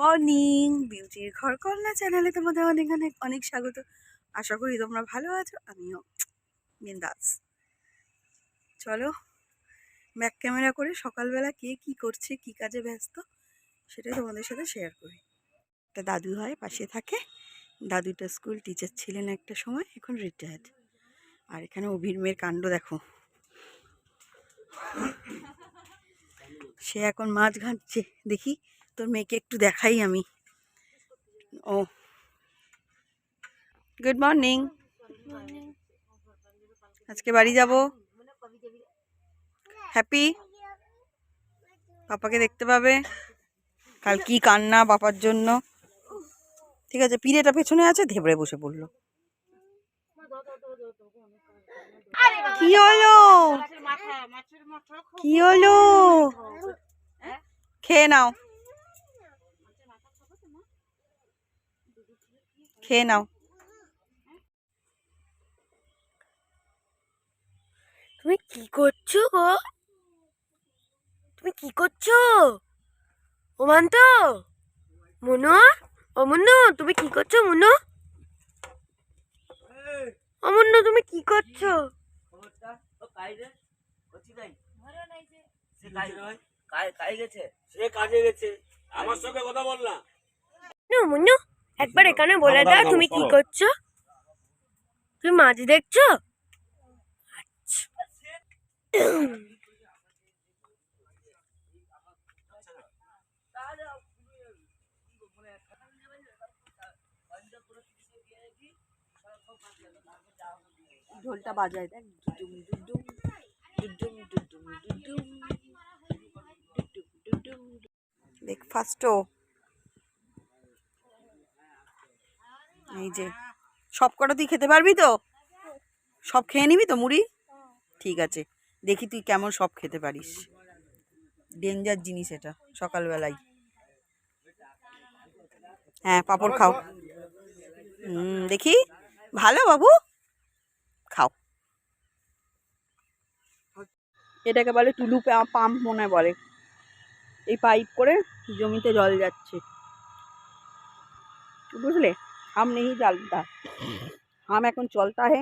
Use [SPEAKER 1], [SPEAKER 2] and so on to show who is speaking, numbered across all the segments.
[SPEAKER 1] Morning, বিউটির ঘর কন্যা চ্যানেলে তোমাদের অনেক অনেক অনেক স্বাগত। আশা করি তোমরা ভালো আছো, আমিও বিন্দাস। চলো, ব্যাক ক্যামেরা করে সকালবেলা কে কি করছে, কি কাজে ব্যস্ত, সেটাই তোমাদের সাথে শেয়ার করি। একটা দাদু হয়, পাশে থাকে। দাদুটা স্কুল টিচার ছিলেন একটা সময়, এখন রিটায়ার্ড আর এখানে অভির মেয়ের কাণ্ড দেখো। সে এখন মাছ ঘাঁটছে, দেখি তোর মেয়েকে একটু দেখাই আমি। ও। গুড মর্নিং আজকে বাড়ি যাব? হ্যাপি পাপাকে দেখতে পাবে? কাল কি কান্না পাপার জন্য? ঠিক আছে, পিড়েটা পেছনে আছে, ধেবড়ে বসে পড়ল। কি হলো? কি হলো? খেয়ে নাও। খেয়ে নাও।
[SPEAKER 2] তুমি কি করছ গো? তুমি কি করছ? ওমান্ত মনু অমন্য তুমি কি করছ মনু? অমন্য তুমি কি করছ?
[SPEAKER 3] সে কাজে গেছে আমার সঙ্গে কথা বল না
[SPEAKER 2] মুন্নু একবার এখানে বলে দাও তুমি কি করছ? তুমি মাছ দেখছ? আচ্ছা
[SPEAKER 1] ঢোলটা বাজায় দেখ। ডুডুম ডুডুম ডুডুম ডুডুম ডুডুম ডুডুম ডুডুম ব্রেকফাস্টও এই যে, সব কটা তুই খেতে পারবি তো? সব খেয়ে নিবি তো মুড়ি? ঠিক আছে, দেখি তুই কেমন সব খেতে পারিস। ডেঞ্জার জিনিস এটা, সকালবেলায়। হ্যাঁ পাপড় খাও। দেখি। ভালো বাবু? খাও। এটাকে বলে টুলু পাম্প মনে বলে। এই পাইপ করে জমিতে জল যাচ্ছে। বুঝলে? हम नहीं डालता हम এখন চলতা है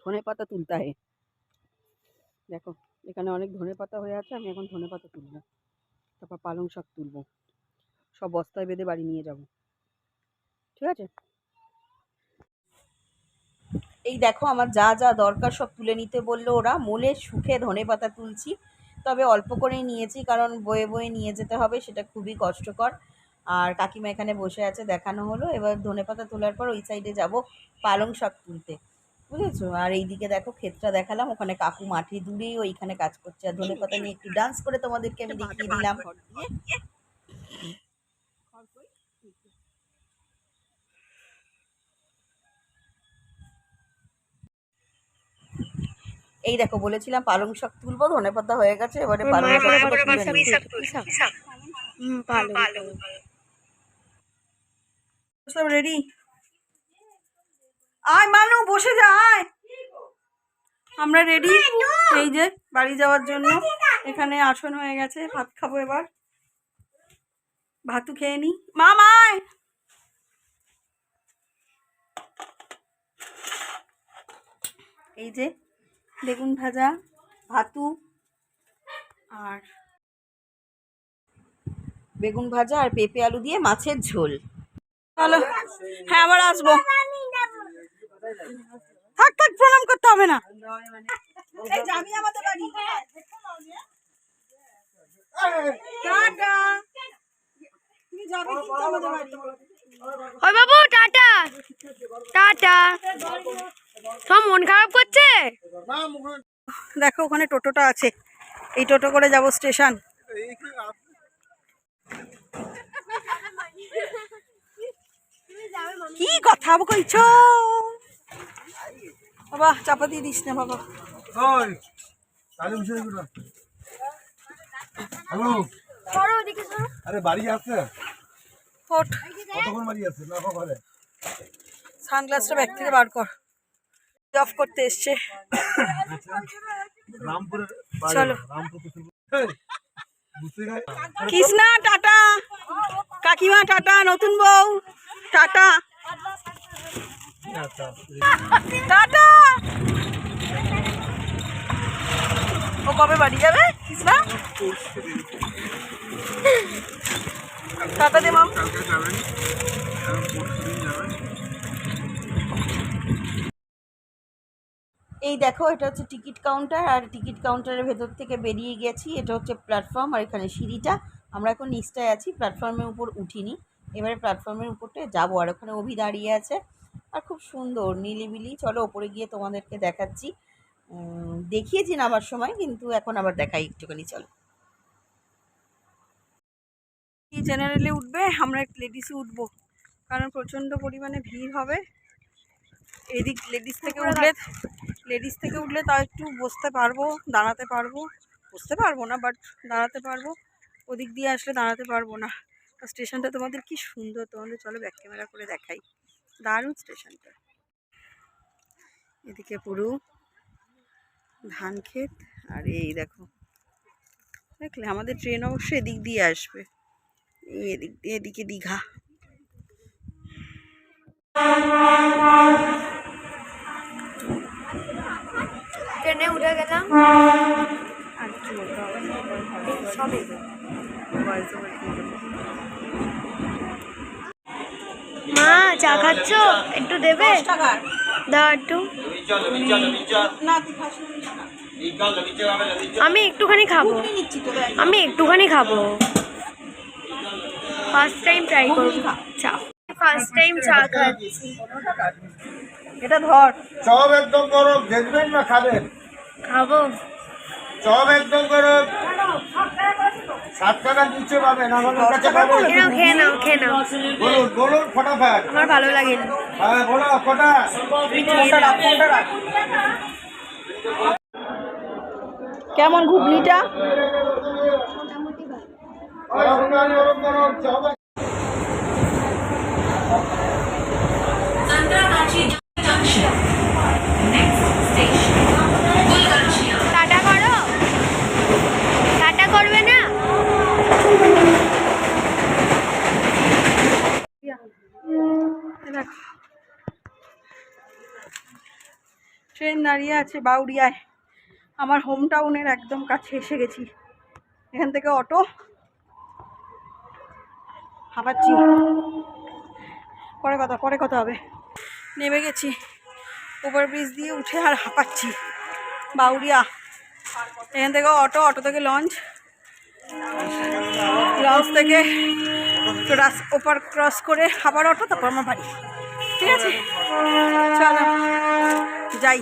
[SPEAKER 1] ধনে পাতা তুলতা है দেখো এখানে অনেক ধনে পাতা হয়ে আছে আমি এখন ধনে পাতা তুলবো তারপর পালং শাক তুলবো সব বস্তায় বেঁধে বাড়ি নিয়ে যাব ঠিক আছে এই দেখো আমার যা যা দরকার সব তুলে নিতে বললো ওরা মূলের সুখে ধনে পাতা তুলছি তবে অল্প করেই নিয়েছি কারণ বয়ে বয়ে নিয়ে যেতে হবে সেটা খুবই কষ্টকর আর কাকিমা এখানে বসে আছে দেখানো হলো। এবার ধনে পাতা তোলার পর ওই সাইডে যাব পালং শাক তুলতে। বুঝেছ? আর এইদিকে দেখো ক্ষেতটা দেখালাম ওখানে কাকু মাটি দূরেই ওইখানে কাজ করছে। আর ধনে পাতা নিয়ে একটু ডান্স করে তোমাদেরকে আমি দেখিয়ে দিলাম। এই দেখো বলেছিলাম পালং শাক তুলবো ধনে পাতা হয়ে গেছে এবারে পালং শাক সব রেডি আয় মানু বসে যা আয়। আমরা রেডি এই যে বাড়ি যাওয়ার জন্য। এখানে আসন হয়ে গেছে ভাত খাব এবার। ভাতু খেয়ে নি। মামায় এই যে বেগুন ভাজা ভাতু আর বেগুন ভাজা আর পেঁপে আলু দিয়ে মাছের ঝোল। চলো হ্যাঁ আবার আসব। থাক থাক প্রণাম করতে হবে না।
[SPEAKER 2] ওই বাবু টাটা। টাটা। সব মন খারাপ করছে?
[SPEAKER 1] দেখো ওখানে টোটোটা আছে। এই টোটো করে যাব স্টেশন। কি কথা কইছ বাবা চাপা দিয়ে দিস না বাবা।
[SPEAKER 3] আরে বাড়ি আছে?
[SPEAKER 1] সানগ্লাসটা ব্যাগ থেকে বার কর। অফ করতে এসছে। চলো। কৃষ্ণা টাটা। কাকিমা টাটা নতুন বউ। টাটা। টাটা। ও কবে বাড়ি যাবে কৃষ্ণা? টাটা দে মাম। এই দেখো, এটা হচ্ছে টিকিট কাউন্টার, আর টিকিট কাউন্টারের ভেতর থেকে বেরিয়ে গেছি। এটা হচ্ছে প্ল্যাটফর্ম, আর এখানে সিঁড়িটা। আমরা এখন নিচটায় আছি, প্ল্যাটফর্মের উপর উঠিনি। এবারে প্ল্যাটফর্মের উপরটায় যাব, আর ওখানে অভি দাঁড়িয়ে আছে। আর খুব সুন্দর, নিলিবিলি। চলো, ওপরে গিয়ে তোমাদেরকে দেখাচ্ছি। দেখিয়েছি নামার সময়, কিন্তু এখন আবার দেখাই একটুখানি, চলো। জেনারেলে উঠবে, আমরা এক লেডিসে উঠবো, কারণ প্রচণ্ড পরিমাণে ভিড় হবে। এদিক লেডিস থেকে উঠলে লেডিস থেকে উঠলে তাও একটু বসতে পারব দাঁড়াতে পারব। বসতে পারব না বাট দাঁড়াতে পারব। ওদিক দিয়ে আসলে দাঁড়াতে পারব না। তো স্টেশনটা তোমাদের কি সুন্দর তোমাদের চলো ব্যাক ক্যামেরা করে দেখাই। দারুণ স্টেশনটা এদিকে পুরো ধান ক্ষেত আর এই দেখো। দেখলে আমাদের ট্রেন অবশ্যই এদিক দিয়ে আসবে। এই এদিক এদিকে দীঘা।
[SPEAKER 2] ট্রেনে উঠে গেলাম।
[SPEAKER 1] আর বলতে হবে।
[SPEAKER 2] সবই। মা চা খাচ্ছ? একটু দেবে? দাও একটু। আমি একটুখানি খাব। আমি একটুখানি খাব। ফার্স্ট টাইম ট্রাই করব। চা। ফার্স্ট টাইম চা খাচ্ছি
[SPEAKER 1] এটা ধর।
[SPEAKER 3] চপ একদম গরম দেখবেন না খাবেন?
[SPEAKER 2] খাব।
[SPEAKER 3] চপ একদম গরম। ষাট টাকা নিচে পাবেন আমাদের কাছে পাবেন।
[SPEAKER 2] খেয়ে নাও খেয়ে নাও খেয়ে নাও।
[SPEAKER 3] বলুন বলুন ফটাফট।
[SPEAKER 2] আমার ভালো লাগেনি
[SPEAKER 3] হ্যাঁ বলো কটা
[SPEAKER 1] কেমন ঘুগনিটা
[SPEAKER 3] গরম গরম গরম চপ
[SPEAKER 2] টাটা করো। টাটা করবে না?
[SPEAKER 1] দেখো। ট্রেন দাঁড়িয়ে আছে বাউরিয়ায় আমার হোম টাউনের একদম কাছে এসে গেছি। এখান থেকে অটো। হাঁপাচ্ছি পরে কথা পরে কথা হবে। নেমে গেছি। ওভার ব্রিজ দিয়ে উঠে আর হাঁপাচ্ছি। বাউরিয়া। এখান থেকে অটো অটো থেকে লঞ্চ লঞ্চ থেকে তো রাস ওপার ক্রস করে আবার অটো, তারপর আমার বাড়ি। ঠিক আছে? চলো যাই।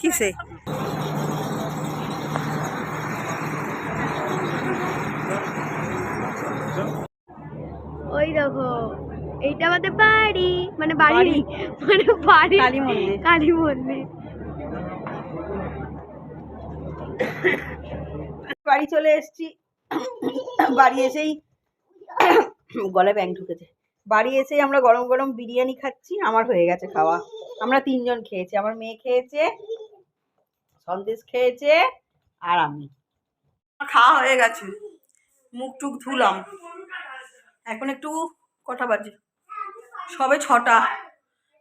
[SPEAKER 1] কিসে?
[SPEAKER 2] এইটা আমাদের বাড়ি মানে বাড়ি? মানে বাড়ি
[SPEAKER 1] কালী মন্দির।
[SPEAKER 2] কালী মন্দির।
[SPEAKER 1] বাড়ি চলে এসেছি। বাড়ি এসেই গলায় ব্যাং ঢুকেছে। বাড়ি এসেই আমরা গরম গরম বিরিয়ানি খাচ্ছি আমার হয়ে গেছে খাওয়া। আমরা তিনজন খেয়েছি আমার মেয়ে খেয়েছে সন্দেশ খেয়েছে আর আমি। খাওয়া হয়ে গেছে। মুখ টুক ধুলাম। এখন একটু কটা বাজে। সবে ছটা।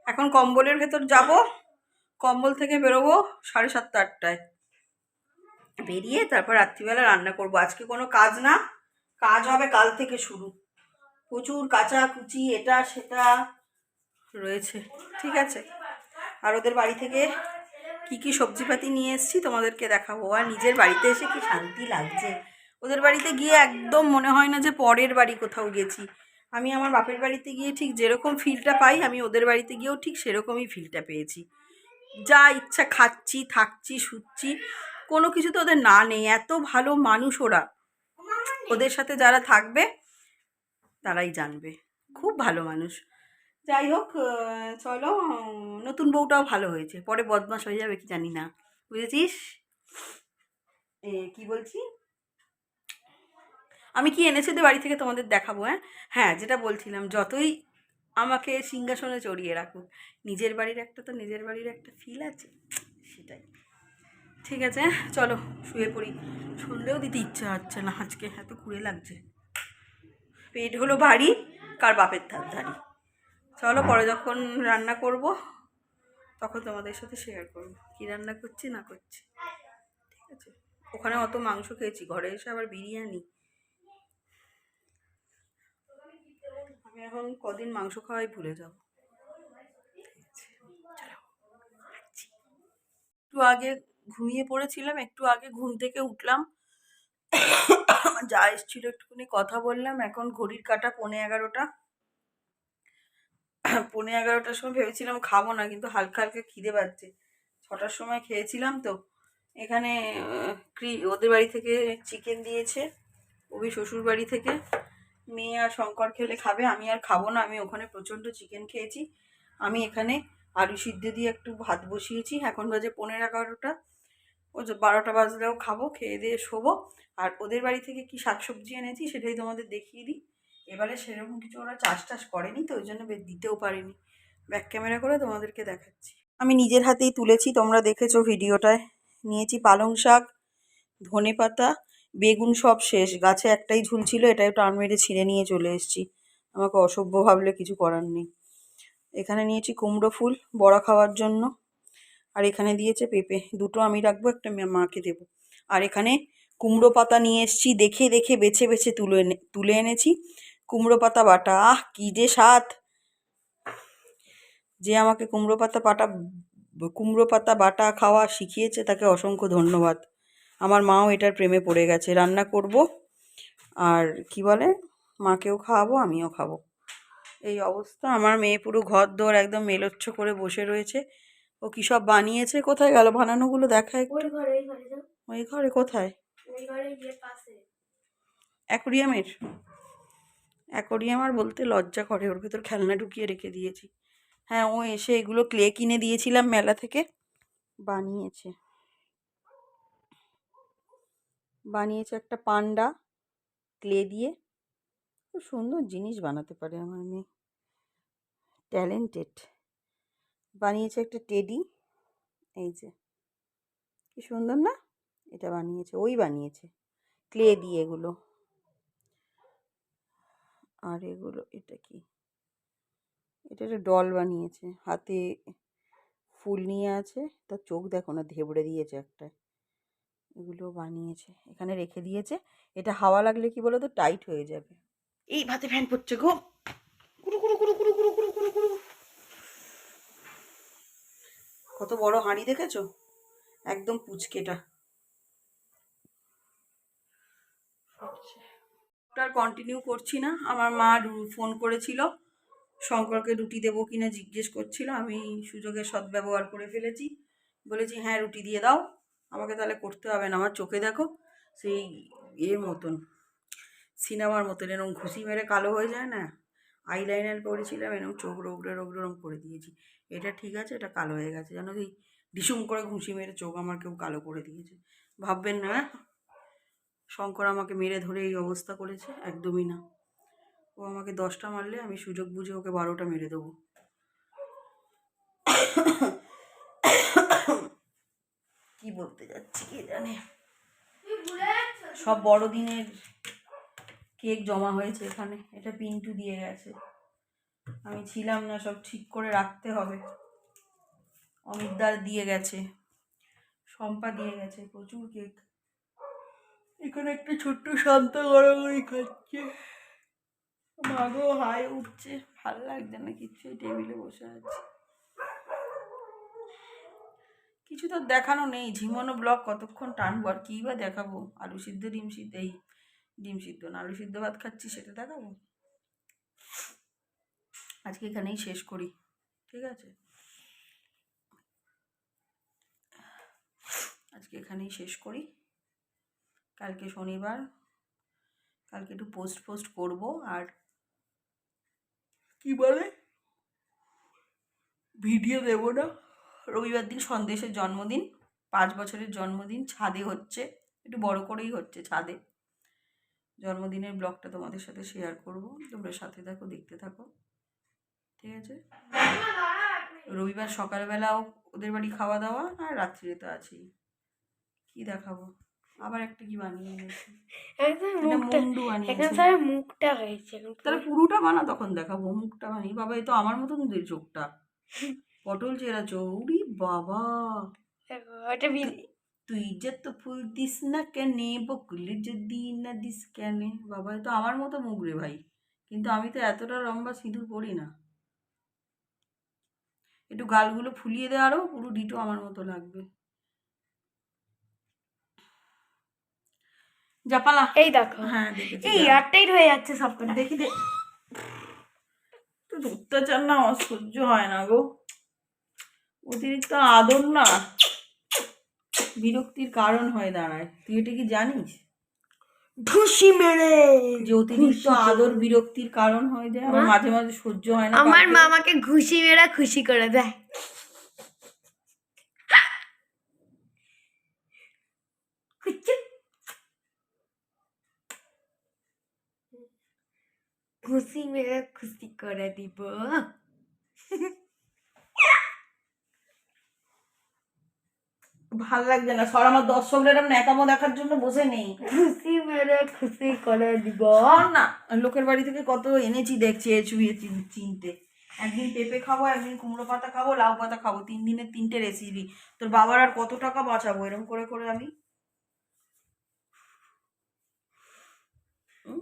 [SPEAKER 1] এখন কম্বলের ভেতর যাব। কম্বল থেকে বেরোবো সাড়ে সাতটা আটটায়। বেরিয়ে তারপর রাত্রিবেলা রান্না করব। আজকে কোনো কাজ না, কাজ হবে কাল থেকে শুরু। প্রচুর কাঁচা কুচি, এটা সেটা রয়েছে, ঠিক আছে। আর ওদের বাড়ি থেকে কি কি সবজিপাতি নিয়ে এসেছি তোমাদেরকে দেখাবো। আর নিজের বাড়িতে এসে কি শান্তি লাগছে? ওদের বাড়িতে গিয়ে একদম মনে হয় না যে পরের বাড়ি কোথাও গেছি। আমি আমার বাপের বাড়িতে গিয়ে ঠিক যেরকম ফিলটা পাই, আমি ওদের বাড়িতে গিয়েও ঠিক সেরকমই ফিলটা পেয়েছি। যা ইচ্ছা খাচ্ছি, থাকছি, শুচ্ছি, কোনো কিছু তো ওদের না নেই, এত ভালো মানুষ ওরা। ওদের সাথে যারা থাকবে, তারাই জানবে। খুব ভালো মানুষ। যাই হোক চলো, নতুন বউটাও ভালো হয়েছে, পরে বদমাস হয়ে যাবে, কি জানি না। বুঝেছিস? এ, কি বলছি? আমি কি এনেছি ওদের বাড়ি থেকে তোমাদের দেখাবো হ্যাঁ? হ্যাঁ যেটা বলছিলাম, যতই আমাকে সিংহাসনে চড়িয়ে রাখুক, নিজের বাড়ির একটা তো নিজের বাড়ির একটা ফিল আছে, সেটাই। ঠিক আছে, চলো, শুয়ে পড়ি। সন্ধেও দিতে ইচ্ছা হচ্ছে না, আজকে এত কুড়ে লাগছে। পেট হলো ভারী, কার বাপের ধার ধারি। চলো, পরে যখন রান্না করব, তখন তোমাদের সাথে শেয়ার করব, কী রান্না করছি না করছি। ঠিক আছে, ওখানে অত মাংস খেয়েছি, ঘরে এসে আবার বিরিয়ানি। আমি এখন কদিন মাংস খাওয়াই ভুলে যাব। একটু আগে ঘুমিয়ে পড়েছিলাম, একটু আগে ঘুম থেকে উঠলাম। যা এসেছিল একটুখানি কথা বললাম, এখন ঘড়ির কাটা পৌনে এগারোটা। পৌনে এগারোটার সময় ভেবেছিলাম খাব না, কিন্তু হালকা হালকা খিদে পাচ্ছে। ছটার সময় খেয়েছিলাম তো, এখানে ওদের বাড়ি থেকে চিকেন দিয়েছে ওই শ্বশুর বাড়ি থেকে। মেয়ে আর শঙ্কর খেলে খাবে, আমি আর খাব না, আমি ওখানে প্রচণ্ড চিকেন খেয়েছি। আমি এখানে আলু সিদ্ধ দিয়ে একটু ভাত বসিয়েছি, এখন বাজে পনেরো এগারোটা। ও যে বারোটা বাজলেও খাব, খেয়ে দিয়ে শোবো। আর ওদের বাড়ি থেকে কি শাকসবজি এনেছি সেটাই তোমাদের দেখিয়ে দিই। এবারে সেরকম কিছু ওরা চাষ টাস করেনি তো, ওই জন্য দিতেও পারিনি। ব্যাক ক্যামেরা করে তোমাদেরকে দেখাচ্ছি। আমি নিজের হাতেই তুলেছি, তোমরা দেখেছ ভিডিওটায়। নিয়েছি পালং শাক ধনে পাতা বেগুন সব শেষ। গাছে একটাই ঝুলছিল এটাই টান মেরে ছিঁড়ে নিয়ে চলে এসেছি। আমাকে অসভ্য ভাবলে কিছু করার নেই। এখানে নিয়েছি কুমড়ো ফুল, বড়া খাওয়ার জন্য। আর এখানে দিয়েছে পেঁপে। দুটো আমি রাখব, একটা মাকে দেবো। আর এখানে কুমড়ো পাতা নিয়ে এসেছি, দেখে দেখে বেছে বেছে তুলে এনে তুলে এনেছি। কুমড়ো পাতা বাটা, আহ, কী যে স্বাদ! যে আমাকে কুমড়ো পাতা বাটা কুমড়ো পাতা বাটা খাওয়া শিখিয়েছে, তাকে অসংখ্য ধন্যবাদ। আমার মাও এটার প্রেমে পড়ে গেছে। রান্না করব আর কি বলে মাকেও খাওয়াবো আমিও খাব। এই অবস্থা। আমার মেয়ে পুরো ঘর দোর একদম মেলোচ্ছ করে বসে রয়েছে। ও কী সব বানিয়েছে? কোথায় গেল? বানানোগুলো দেখা একটু।
[SPEAKER 2] ওই ঘরে
[SPEAKER 1] কোথায়? অ্যাকোরিয়ামের? অ্যাকোরিয়াম আর বলতে লজ্জা করে। ওর ভিতর খেলনা ঢুকিয়ে রেখে দিয়েছি। হ্যাঁ ও এসে এগুলো ক্লে কিনে দিয়েছিলাম মেলা থেকে। বানিয়েছে। বানিয়েছে একটা পান্ডা, ক্লে দিয়ে। খুব সুন্দর জিনিস বানাতে পারে আমার মেয়ে। ট্যালেন্টেড বানিয়েছে একটা টেডি। এই যে। কি সুন্দর না? এটা বানিয়েছে, ওই বানিয়েছে। ক্লে দিয়ে এগুলো। আর এগুলো, এটা কি? এটা একটা ডল বানিয়েছে। হাতে ফুল নিয়ে আছে। তার চোখ দেখো না, ধেবড়ে দিয়েছে একটা। এগুলো বানিয়েছে, এখানে রেখে দিয়েছে। এটা হাওয়া লাগলে কি বলো তো টাইট হয়ে যাবে। এই ভাতে ফ্যান পড়ছে গো। কুরু কুরু কুরু কুরু কুরু কুরু কুরু কুরু। কত বড় হাঁড়ি দেখেছ? একদম পুচকেটা। আর কন্টিনিউ করছি না। আমার মা ফোন করেছিল। শঙ্করকে রুটি দেবো কিনা জিজ্ঞেস করছিল। আমি সুযোগের সদ্ব্যবহার করে ফেলেছি। বলেছি হ্যাঁ রুটি দিয়ে দাও। আমাকে তাহলে করতে হবে না। আমার চোখে দেখো সেই এর মতন, সিনেমার মতন, এরকম ঘুষি মেরে কালো হয়ে যায় না? আইলাইনার করেছিলাম এরকম চোখ রোগড়ে রোগড়ে এরকম করে দিয়েছি। এটা ঠিক আছে, এটা কালো হয়ে গেছে। যেন এই ডিসুম করে ঘুষি মেরে চোখ আমার কেউ কালো করে দিয়েছে। ভাববেন না হ্যাঁ? শঙ্কর আমাকে মেরে ধরে এই অবস্থা করেছে, একদমই না। ও আমাকে দশটা মারলে আমি সুযোগ বুঝে ওকে বারোটা মেরে দেবো। কি বলতে যাচ্ছি কে জানে? সব বড়দিনের কেক জমা হয়েছে এখানে। এটা পিন্টু দিয়ে গেছে। আমি ছিলাম না সব ঠিক করে রাখতে হবে। অমিতদার দিয়ে গেছে। শম্পা দিয়ে গেছে। প্রচুর কেক। এখানে একটা ছোট্ট শান্ত গড়াগড়ি খাচ্ছে। মাগো হাই উঠছে। ভালো লাগছে না কিচ্ছু টেবিলে বসে আছে। কিছু তো দেখানো নেই। ঝিমানো ব্লগ কতক্ষণ টানবো আর কী বা দেখাবো? আলু সিদ্ধ, ডিম সিদ্ধ, এই ডিম সিদ্ধ না, আলু সিদ্ধ ভাত খাচ্ছি সেটা দেখাবো? আজকে এখানেই শেষ করি, ঠিক আছে? আজকে এখানেই শেষ করি। কালকে শনিবার, কালকে একটু পোস্ট পোস্ট করব আর কি বলে? ভিডিও দেবো না? রবিবার দিন সন্দেশের জন্মদিন পাঁচ বছরের জন্মদিন ছাদে হচ্ছে একটু বড় করেই হচ্ছে ছাদে। জন্মদিনের ব্লগটা তোমাদের সাথে শেয়ার করব তোমরা সাথে থাকো দেখতে থাকো ঠিক আছে? রবিবার সকালবেলাও ওদের বাড়ি খাওয়া দাওয়া আর রাত্রিরে তো আছেই। কি দেখাবো? আবার একটা কি বানিয়ে এনেছি?
[SPEAKER 2] মুখটা
[SPEAKER 1] মুন্ডু বানিয়েছি
[SPEAKER 2] মুখটা হয়েছে।
[SPEAKER 1] তাহলে পুরোটা বানা তখন দেখাবো মুখটা বানিয়ে। বাবা এই তো আমার মতন চোখটা। পটল চেরা চৌড়ি বাবা। তুই যে তো ফুল দিস না কেনে বকুল যদি না দিস কেনে? বাবা তো আমার মতো মুখ রে ভাই। কিন্তু আমি তো এতটা লম্বা সিঁদুর পরি না। একটু গালগুলো ফুলিয়ে দে আরও পুরো ডিটো আমার মতো লাগবে। জাপালা
[SPEAKER 2] এই দেখো
[SPEAKER 1] হ্যাঁ
[SPEAKER 2] এই। এয়ারটাইট হয়ে যাচ্ছে সব কটা
[SPEAKER 1] দেখি দে। তো অত্যাচার না আমার সহ্য হয় না গো। অতিরিক্ত আদর না বিরক্তির কারণ হয়ে দাঁড়ায়। তুই এটা কি জানিস?
[SPEAKER 2] ঘুষি মেরে।
[SPEAKER 1] যে অতিরিক্ত আদর বিরক্তির কারণ হয়ে যায় আমার মাঝে মাঝে সহ্য হয় না
[SPEAKER 2] আমার
[SPEAKER 1] কাউকে।
[SPEAKER 2] মা ঘুষি মেরে খুশি করে দেয়। ঘুষি মেরে খুশি করে দিব।
[SPEAKER 1] ভালো লাগছে না। সর আমার দর্শকরা এরকম ন্যাকামো দেখার জন্য বসে নেই।
[SPEAKER 2] ঘুষি মেরে খুশি করে দিব।
[SPEAKER 1] না লোকের বাড়ি থেকে কত এনেছি দেখছি এ চুইয়ে চিন- চিনতে। একদিন পেঁপে খাব একদিন কুমড়ো পাতা খাব লাউ পাতা খাব তিন দিনের তিনটে রেসিপি তোর বাবার আর কত টাকা বাঁচাবো এরকম করে করে আমি?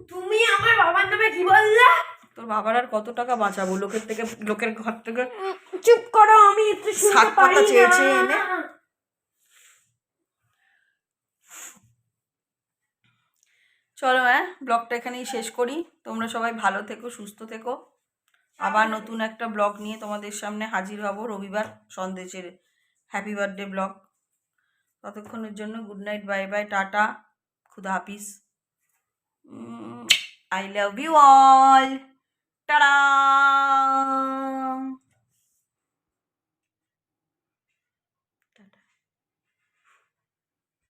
[SPEAKER 2] তুমি আমার বাবার নামে কি বললে?
[SPEAKER 1] তোর বাবার আর কত টাকা বাঁচাবো? লোকের থেকে লোকের ঘর থেকে
[SPEAKER 2] চুপ করো আমি একটু শুনতে
[SPEAKER 1] পাতা
[SPEAKER 2] পারি না।
[SPEAKER 1] এনে। চলো হ্যাঁ ব্লগটা এখানেই শেষ করি। তোমরা সবাই ভালো থেকো, সুস্থ থেকো। আবার নতুন একটা ব্লগ নিয়ে তোমাদের সামনে হাজির হব রবিবার সন্দেশের হ্যাপি বার্থডে ব্লগ। ততক্ষণের জন্য good night, bye bye, tata, খুদা হাফিস I love you all tata